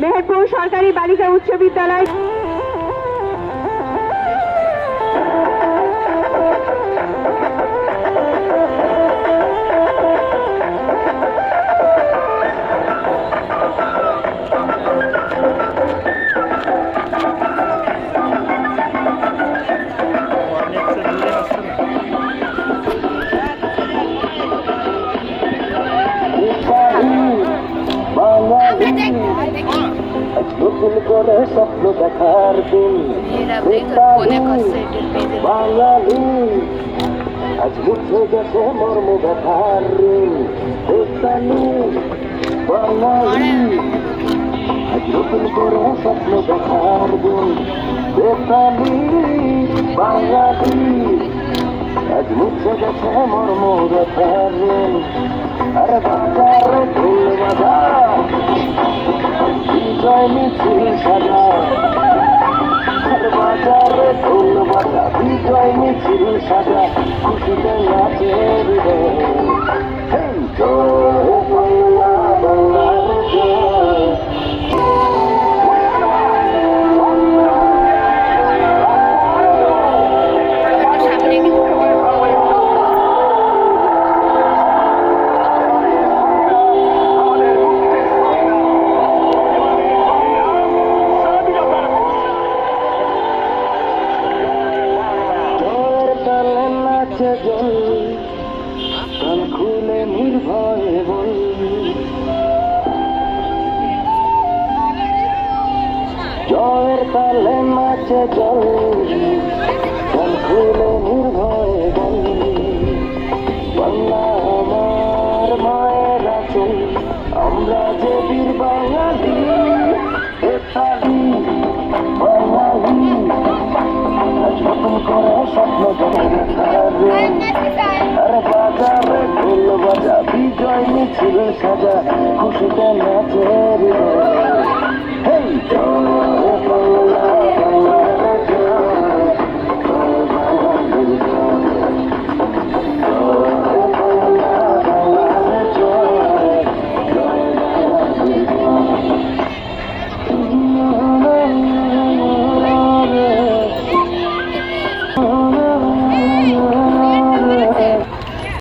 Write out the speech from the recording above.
মেহেরপুর সরকারি বালিকা উচ্চ বিদ্যালয় নতুন করে স্বপ্ন দেখার দিন। বাঙালি আজ মুছে গেছে মর্ম ব্যথার ঋণ। বাঙালি আজ নতুন করে স্বপ্ন দেখার দিন। দেশানি বাঙালি আজ মুছে গেছে মর্ম ব্যথার ঋণ। আরে বাজারে ঢোল বাজা বিজয় মিছিল সাজা বাজারে ঢোল বাজা বিজয় মিছিল সাজা খুশিতে নাচে নাচে জল কান খুলে নির্ভয়ে বল। জয়ের তালে নাচে জল বিজয় মিছিল সাজা খুশিতে নাচে রে হেই জয়